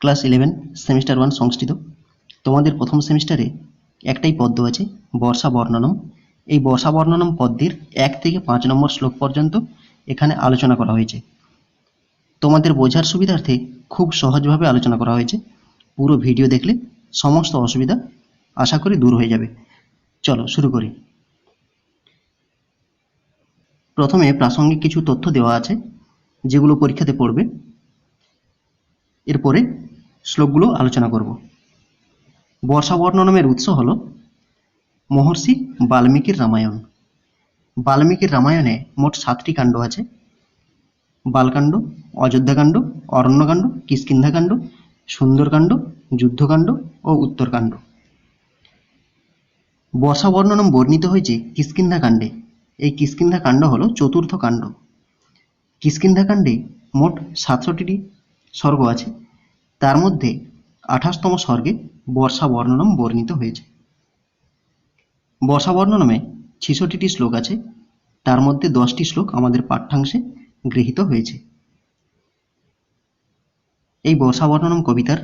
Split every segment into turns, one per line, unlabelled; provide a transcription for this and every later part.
Class eleven semester one Sanskrit তোমাদের প্রথম সেমিস্টারে একটাই পদ্য আছে, বর্ষা বর্ণনম। এই বর্ষা বর্ণনম পদ্মের এক থেকে পাঁচ নম্বর শ্লোক পর্যন্ত এখানে আলোচনা করা হয়েছে। তোমাদের বোঝার সুবিধার্থে খুব সহজভাবে আলোচনা করা হয়েছে। পুরো ভিডিও দেখলে সমস্ত অসুবিধা আশা করি দূর হয়ে যাবে। চলো, শুরু করি। প্রথমে প্রাসঙ্গিক কিছু তথ্য দেওয়া আছে, যেগুলো পরীক্ষাতে পড়বে। এরপরে শ্লোকগুলো আলোচনা করব। বর্ষা বর্ণনমের উৎস হল মহর্ষি বাল্মীকির রামায়ণ। বাল্মীকির রামায়ণে মোট সাতটি কাণ্ড আছে। বালকাণ্ড, অযোধ্যাকাণ্ড, অরণ্যকাণ্ড, কিষ্কিন্ধাকাণ্ড, সুন্দরকাণ্ড, যুদ্ধকাণ্ড ও উত্তরকাণ্ড। বর্ষা বর্ণনম বর্ণিত হয়েছে কিষ্কিন্ধা কাণ্ডে এই কিষ্কিন্ধা কাণ্ড হল চতুর্থ কাণ্ড। কিষ্কিন্ধা কাণ্ডে মোট সাতষট্টিটি স্বর্গ আছে। তার মধ্যে আঠাশতম স্বর্গে বর্ষা বর্ণনম বর্ণিত হয়েছে। বর্ষা বর্ণনমে ছেষট্টিটি শ্লোক আছে, তার মধ্যে দশটি শ্লোক আমাদের পাঠ্যাংশে গৃহীত হয়েছে। এই বর্ষা বর্ণনম কবিতার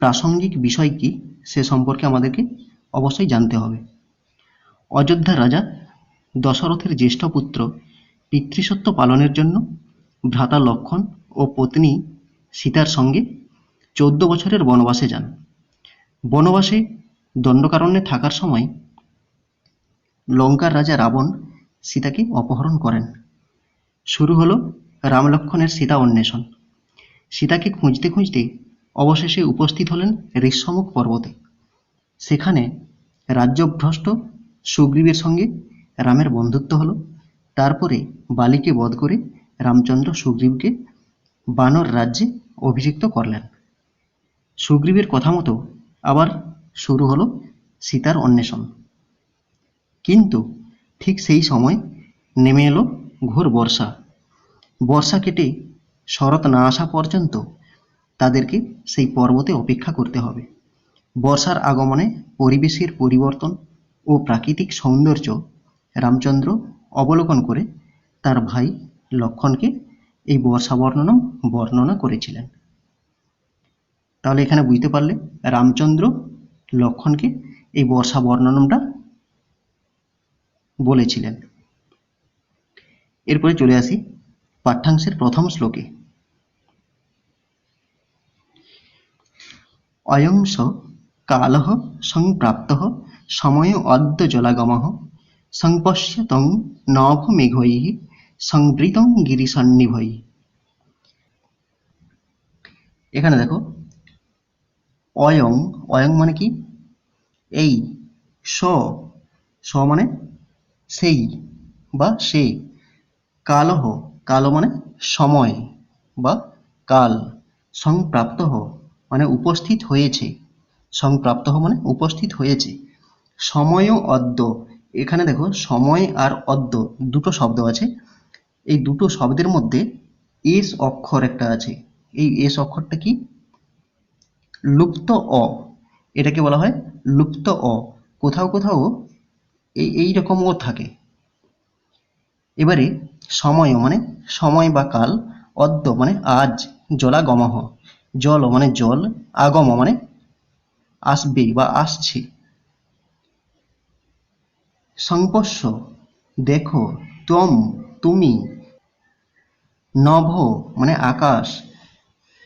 প্রাসঙ্গিক বিষয় কি সে সম্পর্কে আমাদেরকে অবশ্যই জানতে হবে। অযোধ্যা রাজা দশরথের জ্যেষ্ঠ পুত্র পিতৃসত্ব পালনের জন্য ভ্রাতা লক্ষণ ও পত্নী সীতার সঙ্গে চৌদ্দ বছরের বনবাসে যান। বনবাসে দণ্ডকারণ্যে থাকার সময় লঙ্কার রাজা রাবণ সীতাকে অপহরণ করেন। শুরু হলো রামলক্ষণের সীতা অন্বেষণ। সীতাকে খুঁজতে খুঁজতে অবশেষে উপস্থিত হলেন ঋষ্যমুখ পর্বতে। সেখানে রাজ্যভ্রষ্ট সুগ্রীবের সঙ্গে রামের বন্ধুত্ব হল। তারপরে বালিকে বধ করে রামচন্দ্র সুগ্রীবকে বানর রাজ্যে অভিষিক্ত করলেন। সুগ্রীবের কথা মতো আবার শুরু হলো সীতার অন্বেষণ। কিন্তু ঠিক সেই সময় নেমে এলো ঘোর বর্ষা। বর্ষা কেটে শরৎ না আসা পর্যন্ত তাদেরকে সেই পর্বতে অপেক্ষা করতে হবে। বর্ষার আগমনে পরিবেশের পরিবর্তন ও প্রাকৃতিক সৌন্দর্য রামচন্দ্র অবলোকন করে তার ভাই লক্ষণকে এই বর্ষা বর্ণনম বর্ণনা করেছিলেন। তাহলে এখানে বুঝতে পারলে রামচন্দ্র লক্ষণকে এই বর্ষা বর্ণনমটা বলেছিলেন। এরপরে চলে আসি পাঠ্যাংশের প্রথম শ্লোকে। অয়ং স কালः সম্প্রাপ্তः সময় অদ্য জলাগমः সংপশ্যতং নভমেঘৈः সংবৃতং গিরিসন্নিভৈः এখানে দেখো অয়ং অয়ং মানে কি? এই, স স মানে সেই বা সে। কালহ, কালো মানে সময় বা কাল। সংপ্রাপ্ত মানে উপস্থিত হয়েছে। সংপ্রাপ্ত মানে উপস্থিত হয়েছে। সময়ও অদ্য। এখানে দেখো, সময় আর অদ্য, দুটো শব্দ আছে। এই দুটো শব্দের মধ্যে এস অক্ষর একটা আছে। এই এস অক্ষরটা কি? লুপ্ত অ, এটাকে বলা হয় লুপ্ত অ। কোথাও কোথাও এই এই রকমও থাকে। এবারে সময় মানে সময় বা কাল, অদ্য মানে আজ, জলাগমহ। জল মানে জল, আগম মানে আসবে বা আসছে। সংপস্য দেখো তম তুমি। নভ মানে আকাশ,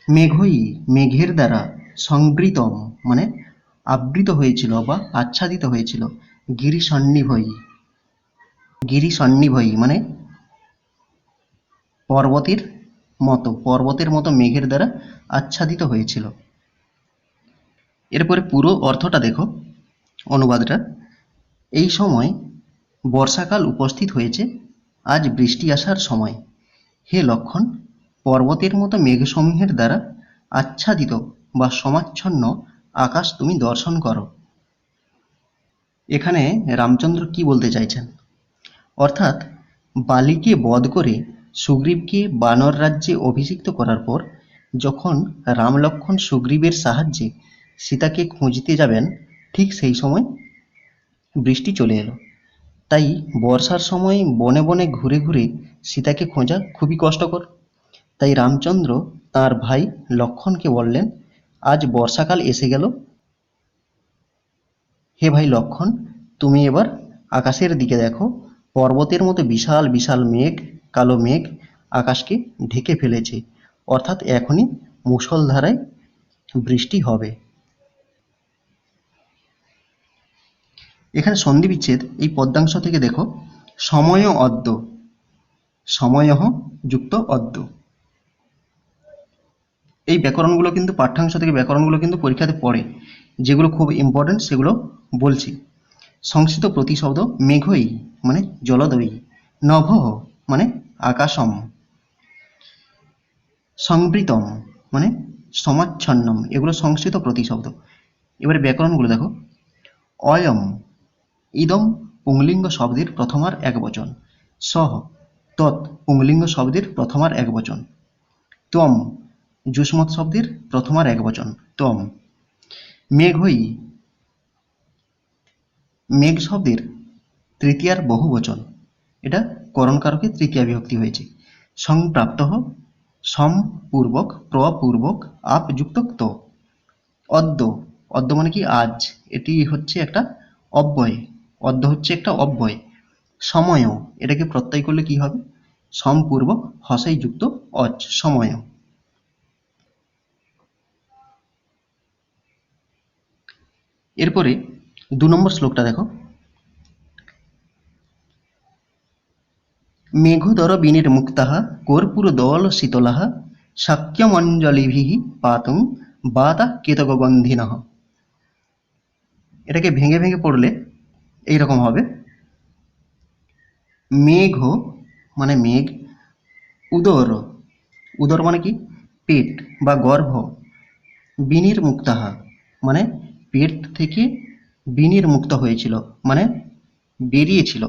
মেঘই মেঘের দ্বারা। সংবৃতম মানে আবৃত হয়েছিল বা আচ্ছাদিত হয়েছিল। গিরি সন্নিভয়ী গিরি সন্নিভয়ী মানে পর্বতের মতো পর্বতের মতো মেঘের দ্বারা আচ্ছাদিত হয়েছিল। এরপরে পুরো অর্থটা দেখো, অনুবাদটা। এই সময় বর্ষাকাল উপস্থিত হয়েছে, আজ বৃষ্টি আসার সময়। হে লক্ষণ, পর্বতের মতো মেঘসমূহের দ্বারা আচ্ছাদিত বা সমাচ্ছন্ন আকাশ তুমি দর্শন করো। এখানে রামচন্দ্র কি বলতে চাইছেন? অর্থাৎ, বালিকে বধ করে সুগ্রীবকে বানর রাজ্যে অভিষিক্ত করার পর, যখন রাম লক্ষণ সুগ্রীবের সাহায্যে সীতাকে খুঁজতে যাবেন, ঠিক সেই সময় বৃষ্টি চলে এলো। তাই বর্ষার সময় বনে বনে ঘুরে ঘুরে সীতাকে খোঁজা খুবই কষ্টকর। তাই রামচন্দ্র তার ভাই লক্ষণকে বললেন আজ বর্ষাকাল এসে গেল। হে ভাই লক্ষণ, তুমি এবার আকাশের দিকে দেখো। পর্বতের মতো বিশাল বিশাল মেঘ, কালো মেঘ আকাশকে ঢেকে ফেলেছে। অর্থাৎ এখনই মুষলধারায় বৃষ্টি হবে। এখানে সন্ধি বিচ্ছেদ এই পদ্মাংশ থেকে দেখো। সময় অদ্য। সময় যুক্ত অদ্য। এই ব্যাকরণগুলো কিন্তু পাঠ্যাংশ থেকে ব্যাকরণগুলো কিন্তু পরীক্ষাতে পড়ে। যেগুলো খুব ইম্পর্টেন্ট সেগুলো বলছি। সংস্কৃত প্রতিশব্দ মেঘই মানে জলদয়ী নভ মানে আকাশম। সংবৃতম মানে সমাচ্ছন্নম। এগুলো সংস্কৃত প্রতিশব্দ। এবারে ব্যাকরণগুলো দেখো। অয়ম, ইদম পুংলিঙ্গ শব্দের প্রথমার এক বচন। সহ, তৎ পুংলিঙ্গ শব্দের প্রথমার এক বচন। ত্বম যুষ্মৎ শব্দের প্রথমার এক বচন ত্বম মেঘই মেঘ শব্দের তৃতীয়ার বহু বচন। এটা করণকারকে তৃতীয়া বিভক্তি হয়েছে। সংপ্রাপ্ত সম্পূর্বক প্রপূর্বক আপ যুক্ত ত। অদ্য অদ্য মানে কি আজ? এটি হচ্ছে একটা অব্যয়। অদ্য হচ্ছে একটা অব্যয়। সময়ও এটাকে প্রত্যয় করলে কি হবে? সম্পূর্বক হসাই যুক্ত অজ, সময় এরপরে দু নম্বর শ্লোকটা দেখো। মেঘোদর বিনির্মুক্তাः কর্পূরদল শীতলাः শাক্যমঞ্জলিভিः পাতুং বাতা কেতকগন্ধিনঃ এটাকে ভেঙে ভেঙে পড়লে এইরকম হবে। মেঘ মানে মেঘ, উদর উদর মানে কি? পেট বা গর্ভ। বিনির মুক্তাহা মানে পেট থেকে বিনির্মুক্ত হয়েছিল মানে বেরিয়েছিল,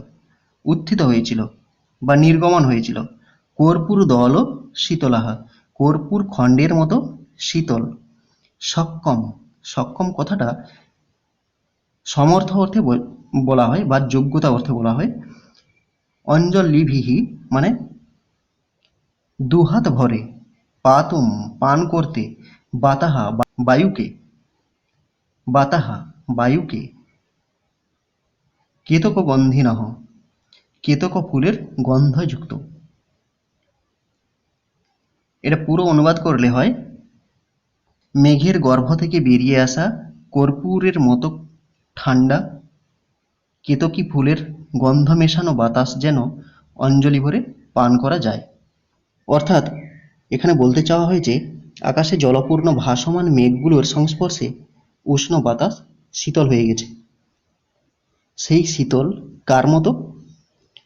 উত্থিত হয়েছিল বা নির্গমন হয়েছিল। কর্পূর দল শীতলাহা, কর্পূর খণ্ডের মতো শীতল, সক্ষম সক্ষম কথাটা সমর্থ অর্থে বল- হয় বা যোগ্যতা অর্থে বলা হয়। অঞ্জলিভিহি মানে দুহাত ভরে, পাতুম, পান করতে, বাতাহা বায়ুকে বাতাহা, বায়ুকে। কেতক গন্ধিনহ, কেতক ফুলের গন্ধযুক্ত। এটা পুরো অনুবাদ করলে হয়, মেঘের গর্ভ থেকে বেরিয়ে আসা কর্পূরের মতো ঠান্ডা, কেতকী ফুলের গন্ধ মেশানো বাতাস যেন অঞ্জলি ভরে পান করা যায়। অর্থাৎ, এখানে বলতে চাওয়া হয়েছে আকাশে জলপূর্ণ ভাসমান মেঘগুলোর সংস্পর্শে উষ্ণ বাতাস শীতল হয়ে গেছে। সেই শীতল কার মতো?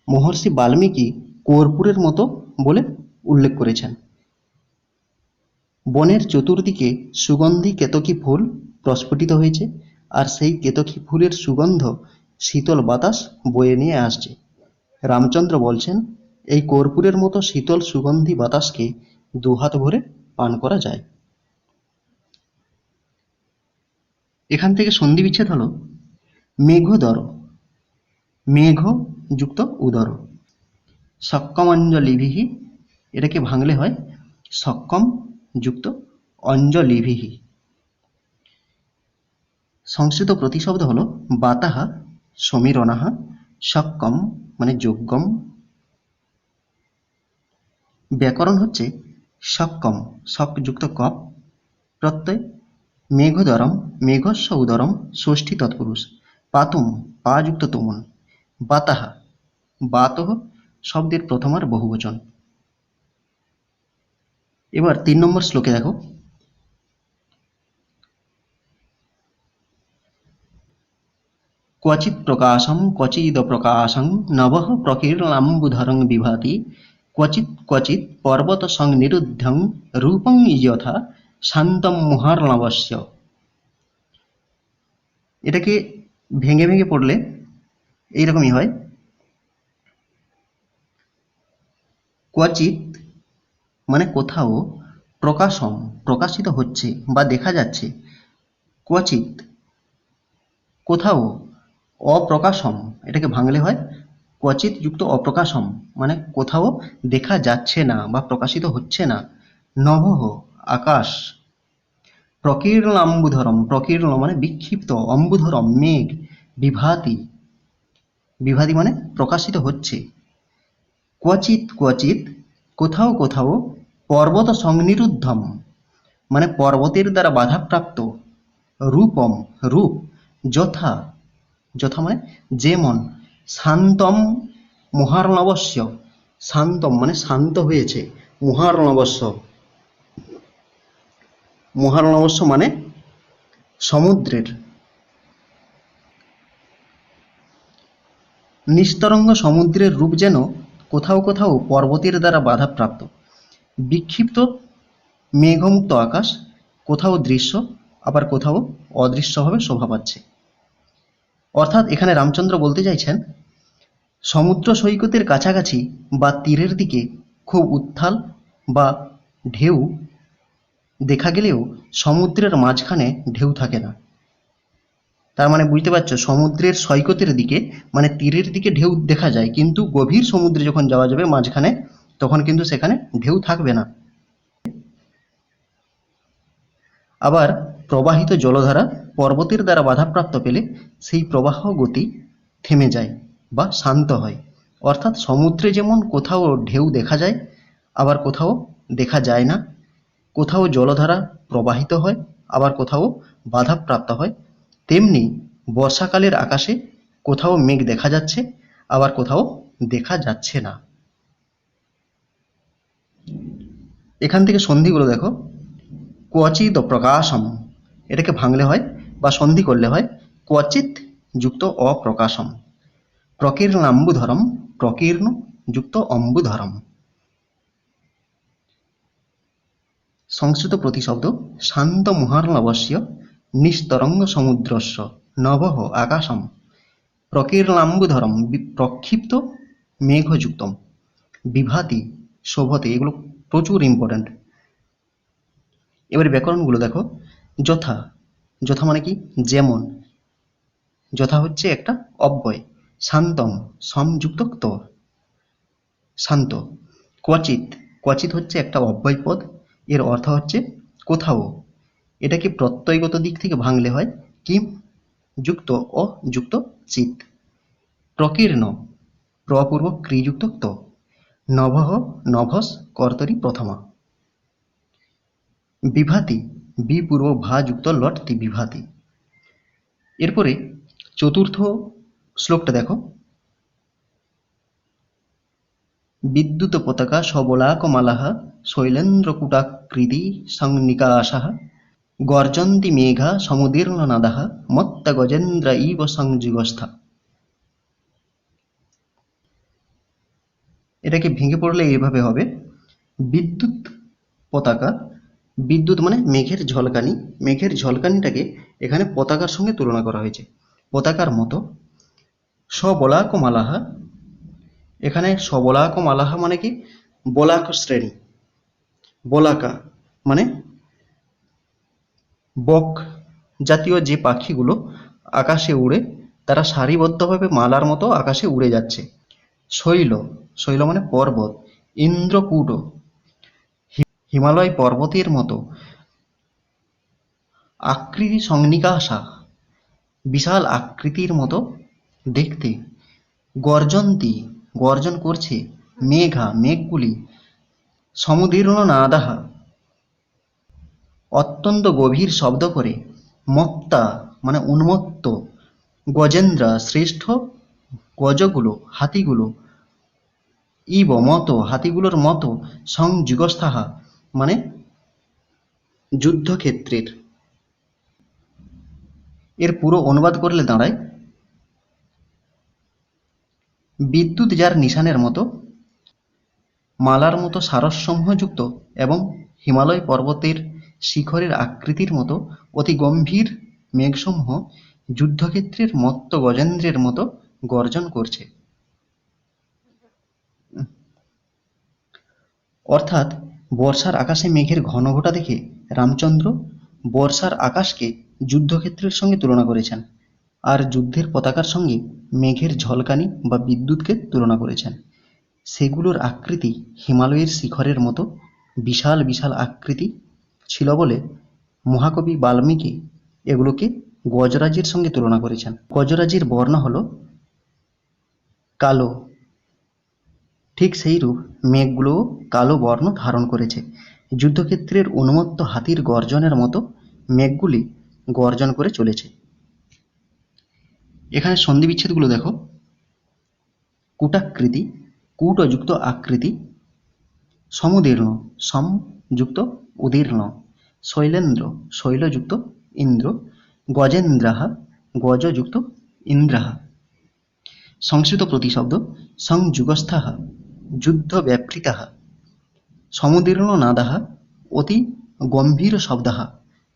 মহর্ষি বাল্মীকি কর্পূরের মতো বলে উল্লেখ করেছেন। বনের চতুর্দিকে সুগন্ধি কেতকী ফুল প্রস্ফুটিত হয়েছে আর সেই কেতকী ফুলের সুগন্ধ শীতল বাতাস বয়ে নিয়ে আসছে। রামচন্দ্র বলছেন, এই কর্পূরের মতো শীতল সুগন্ধি বাতাসকে দুহাত ভরে পান করা যায়। এখান থেকে সন্ধি বিচ্ছেদ হলো মেঘোদর, মেঘ যুক্ত উদর। সক্ষম অঞ্জলিভিহি এটাকে ভাঙলে হয় সক্ষম যুক্ত অঞ্জলিভিহি। সংস্কৃত প্রতিশব্দ হলো বাতাহা, সমীরণাহা সক্ষম মানে যোগ্যম ব্যাকরণ হচ্ছে সক্ষম সক যুক্ত কপ, প্রত্যয় মেঘোদরম মেঘস্য উদরম ষষ্ঠী তৎপুরুষ পাতুম পা যুক্ত তুমন বাতাহা বাতহ শব্দের প্রথমার বহুবচন এবার তিন নম্বর শ্লোকে দেখো क्वचित् प्रकाशं क्वचिदप्रकाशं नभः प्रकीर्णाम्बुधरं विभाति क्वचित् क्वचित् पर्वतसंनिरुद्धं रूपं यथा শান্তম মুহার্ণবস্য এটাকে ভেঙে ভেঙে পড়লে এইরকমই হয়। ক্বচিত মানে কোথাও প্রকাশম, প্রকাশিত হচ্ছে বা দেখা যাচ্ছে। ক্বচিত কোথাও অপ্রকাশম, এটাকে ভাঙলে হয় ক্বচিত যুক্ত অপ্রকাশম মানে কোথাও দেখা যাচ্ছে না বা প্রকাশিত হচ্ছে না। নভঃ আকাশ। প্রকীর্ণ অম্বুধরম প্রকীর্ণ মানে বিক্ষিপ্ত, অম্বুধরম, মেঘ, বিভাতি। বিভাতি মানে প্রকাশিত হচ্ছে। ক্বচিৎ ক্বচিৎ, কোথাও কোথাও পর্বত সংনিরুদ্ধম মানে পর্বতের দ্বারা বাধাপ্রাপ্ত। রূপম, রূপ, যথা। যথা মানে যেমন, শান্তম, মহার্ণবস্য। শান্তম মানে শান্ত হয়েছে, মহার্ণবস্য। মহার্ণবস্য মানে সমুদ্রের। নিস্তরঙ্গ সমুদ্রের রূপ যেন কোথাও কোথাও পর্বতের দ্বারা বাধাপ্রাপ্ত। বিক্ষিপ্ত মেঘমুক্ত আকাশ, কোথাও দৃশ্য, আবার কোথাও অদৃশ্যভাবে শোভা পাচ্ছে। অর্থাৎ এখানে রামচন্দ্র বলতে চাইছেন, সমুদ্র সৈকতের কাছাকাছি বা তীরের দিকে খুব উত্থাল বা ঢেউ দেখা গেলেও সমুদ্রের মাঝখানে ঢেউ থাকে না। তার মানে বুঝতে পারছ, সমুদ্রের সৈকতের দিকে মানে তীরের দিকে ঢেউ দেখা যায়, কিন্তু গভীর সমুদ্রে যখন যাওয়া যাবে মাঝখানে, তখন কিন্তু সেখানে ঢেউ থাকবে না। আবার প্রবাহিত জলধারা পর্বতের দ্বারা বাধাপ্রাপ্ত পেলে সেই প্রবাহ গতি থেমে যায় বা শান্ত হয়। অর্থাৎ সমুদ্রে যেমন কোথাও ঢেউ দেখা যায়, আবার কোথাও দেখা যায় না কোথাও জলধারা প্রবাহিত হয়, আবার কোথাও বাধাপ্রাপ্ত হয়, তেমনি বর্ষাকালের আকাশে কোথাও মেঘ দেখা যাচ্ছে, আবার কোথাও দেখা যাচ্ছে না। এখান থেকে সন্ধিগুলো দেখো। ক্বচিত প্রকাশম এটাকে ভাঙলে হয় বা সন্ধি করলে হয় ক্বচিত যুক্ত অপ্রকাশম। প্রকীর্ণাম্বুধরম, প্রকীর্ণ যুক্ত অম্বুধরম। সংস্কৃত প্রতিশব্দ শান্ত মুহার্ণবস্য নিস্তরঙ্গ সমুদ্রস্য নভঃ আকাশম প্রকীর্ণাম্বুধরম প্রক্ষিপ্ত মেঘযুক্তম। বিভাতি, শোভতে, এগুলো প্রচুর ইম্পর্ট্যান্ট এবারে ব্যাকরণগুলো দেখো। যথা যথা মানে কি? যেমন, যথা হচ্ছে একটা অব্যয়। শান্তম সমযুক্ত শান্ত ক্বচিত ক্বচিত হচ্ছে একটা অব্যয় পদ এর অর্থ হচ্ছে কোথাও। এটাকে প্রত্যয়গত দিক থেকে ভাঙলে হয় কিম যুক্ত অ যুক্ত চিত। প্রকীর্ণ প্রপূর্বক ক্রিযুক্ত ত নভঃ নভস, কর্তরি, প্রথমা। বিভাতি, বিপূর্ব ভা যুক্ত লটতি বিভাতি। এরপরে চতুর্থ শ্লোকটা দেখো। শৈলেন্দ্রকূটাকৃতি সংনিকাশাः গর্জন্তি মেঘা সমুদীর্ণনাদাः মত্ত গজেন্দ্র ইব সংযুগস্থা। এটাকে ভেঙে পড়লে এইভাবে হবে। বিদ্যুৎ পতাকা বিদ্যুৎ মানে মেঘের ঝলকানি। মেঘের ঝলকানিটাকে এখানে পতাকার সঙ্গে তুলনা করা হয়েছে। পতাকার মতো সবলাক মালাহা এখানে সবলাক মালাহা মানে কি? বলাক শ্রেণি। বলাকা মানে বক জাতীয় যে পাখিগুলো আকাশে উড়ে, তারা সারিবদ্ধভাবে মালার মতো আকাশে উড়ে যাচ্ছে। শৈল শৈল মানে পর্বত, ইন্দ্রকূট, হিমালয় পর্বতের মতো। আকৃতি সংনিকাশা বিশাল আকৃতির মতো দেখতে। গর্জন্তি গর্জন করছে, মেঘা, মেঘগুলি, সমুদীর্ণ নাদাহা। অত্যন্ত গভীর শব্দ করে মত্তা মানে উন্মত্ত, গজেন্দ্র, শ্রেষ্ঠ গজগুলো, হাতিগুলো, ইব মতো, হাতিগুলোর মতো, সংযুগস্থাহা মানে যুদ্ধক্ষেত্রের। এর পুরো অনুবাদ করলে দাঁড়ায় বিদ্যুৎ যার নিশানের মতো, মালার মতো সারসমূহযুক্ত এবং হিমালয় পর্বতের শিখরের আকৃতির মতো অতি গম্ভীর মেঘসমূহ যুদ্ধক্ষেত্রের মত্ত গজেন্দ্রের মতো গর্জন করছে। অর্থাৎ বর্ষার আকাশে মেঘের ঘনঘটা দেখে রামচন্দ্র বর্ষার আকাশকে যুদ্ধক্ষেত্রের সঙ্গে তুলনা করেছেন। আর যুদ্ধের পতাকার সঙ্গে মেঘের ঝলকানি বা বিদ্যুৎকে তুলনা করেছেন। সেগুলোর আকৃতি হিমালয়ের শিখরের মতো বিশাল বিশাল আকৃতি ছিল বলে মহাকবি বাল্মীকি এগুলোকে গজরাজির সঙ্গে তুলনা করেছেন। গজরাজির বর্ণ হল কালো। ঠিক সেইরূপ মেঘগুলোও কালো বর্ণ ধারণ করেছে। যুদ্ধক্ষেত্রের উন্মত্ত হাতির গর্জনের মতো মেঘগুলি গর্জন করে চলেছে। এখানে সন্ধি বিচ্ছেদগুলো দেখো। কুটাকৃতি কূট যুক্ত আকৃতি, সমুদীর্ণ সম যুক্ত উদীর্ণ, শৈলেন্দ্র, শৈলযুক্ত ইন্দ্র, গজেন্দ্রাহা, গজযুক্ত ইন্দ্রাহা। সংস্কৃত প্রতিশব্দ সংযুগস্থাः যুদ্ধ ব্যাপৃতাः সমুদীর্ণ নাদাः অতি গম্ভীর শব্দাः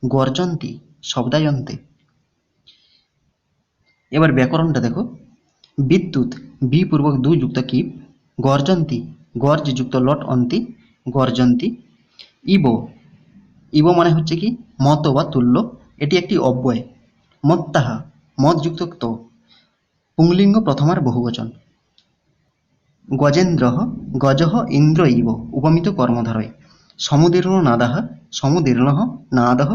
গর্জন্তি, শব্দায়ন্তে। এবার ব্যাকরণটা দেখো। বিদ্যুৎ, বি পূর্বক দু যুক্ত কি? গর্জন্তি, গর্জ যুক্ত লট অন্তি, গর্জন্তি। ইব ইব মানে হচ্ছে কি? মত বা তুল্য। এটি একটি অব্যয়। মত্তাহা, মত যুক্ত ত। পুংলিঙ্গ প্রথমার বহুবচন। গজেন্দ্র, গজ ইন্দ্র ইব, উপমিত কর্মধারয়। সমুদীর্ণ নাদাহ, সমুদীর্ণ নাদহ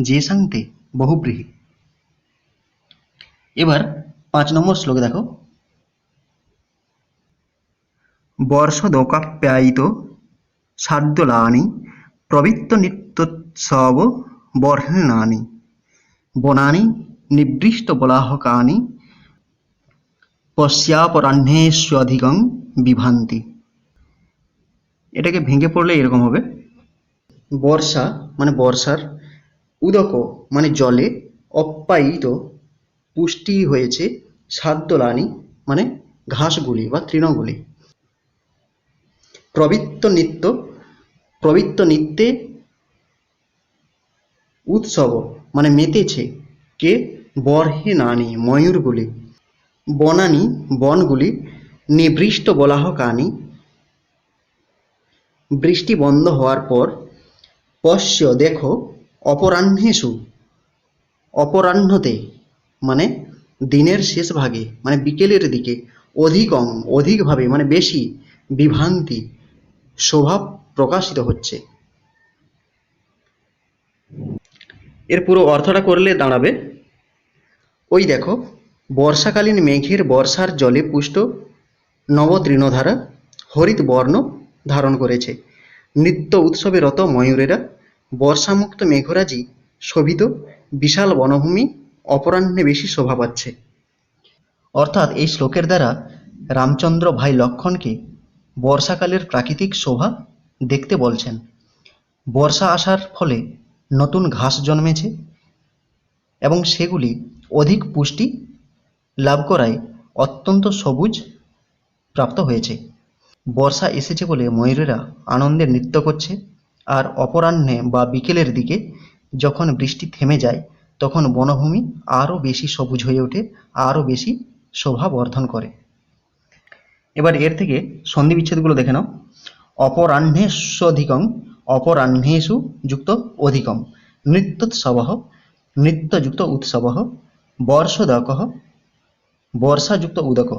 যেসাংতে বহুব্রীহি। এবার পাঁচ নম্বর শ্লোকে দেখো। বর্ষদোকাপ্যায়িত শার্দুলানি প্রবৃত্ত নিত্যোৎসব বর্হিণানি, বনানি নিবৃষ্টবলাহকানি পশ্যাপরাহ্নেষ্বধিকং বিভান্তি। এটাকে ভেঙে পড়লে এরকম হবে। বর্ষা মানে বর্ষার উদক মানে জলে অপ্যায়িত পুষ্টি হয়েছে সাদ্যলানি মানে ঘাসগুলি বা তৃণগুলি। প্রবৃত্ত নৃত্য, প্রবৃত্ত নৃত্যে উৎসব মানে মেতেছে কে? বর্হে নানি, ময়ূরগুলি। বনানি, বনগুলি, নিবৃষ্ট বলাহকানি। বৃষ্টি বন্ধ হওয়ার পর পশ্য দেখো অপরাহ্নেষু, অপরাহ্নতে মানে দিনের শেষ ভাগে মানে বিকেলের দিকে অধিকং অধিকভাবে মানে বেশি বিভ্রান্তি, শোভা প্রকাশিত হচ্ছে। এর পুরো অর্থটা করলে দাঁড়াবে। ওই দেখো, বর্ষাকালীন মেঘের বর্ষার জলে পুষ্ট নবতৃণধারা হরিত বর্ণ ধারণ করেছে। নৃত্য উৎসবে রত ময়ূরেরা বর্ষামুক্ত মেঘরাজি শোভিত বিশাল বনভূমি অপরাহ্নে বেশি শোভা পাচ্ছে। অর্থাৎ এই শ্লোকের দ্বারা রামচন্দ্র ভাই লক্ষণকে বর্ষাকালের প্রাকৃতিক শোভা দেখতে বলছেন। বর্ষা আসার ফলে নতুন ঘাস জন্মেছে এবং সেগুলি অধিক পুষ্টি লাভ করায় অত্যন্ত সবুজ প্রাপ্ত হয়েছে। বর্ষা এসেছে বলে ময়ূরেরা আনন্দে নৃত্য করছে। আর অপরাহ্নে বা বিকেলের দিকে যখন বৃষ্টি থেমে যায় তখন বনভূমি আরও বেশি সবুজ হয়ে ওঠে, আরও বেশি শোভা বর্ধন করে। এবার এর থেকে সন্ধি বিচ্ছেদগুলো দেখে নাও। অপরাহ্নেষ্বধিকং অপরাহ্নেষু যুক্ত অধিকম নৃত্যোৎসব নৃত্যযুক্ত উৎসব বর্ষোদক বর্ষাযুক্ত উদক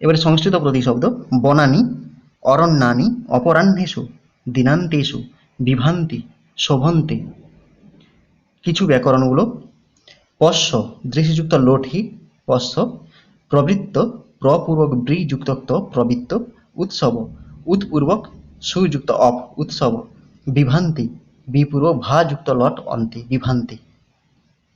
এবারে সংস্কৃত প্রতিশব্দ, বনানি, অরণ্যানি, অপরাহ্নেষু, দিনান্তেষু, বিভান্তি, শোভন্তে। কিছু ব্যাকরণগুলো, পশ্য দৃশ্যযুক্ত লোঠি, পশ্য প্রবৃত্ত, প্রপূর্বক ব্রি যুক্ত প্রবৃত্ত, উৎসব, উৎপূর্বক সুযুক্ত অপ, উৎসব বিভান্তি বিপূর্ব ভা যুক্ত লট, অন্তি বিভান্তি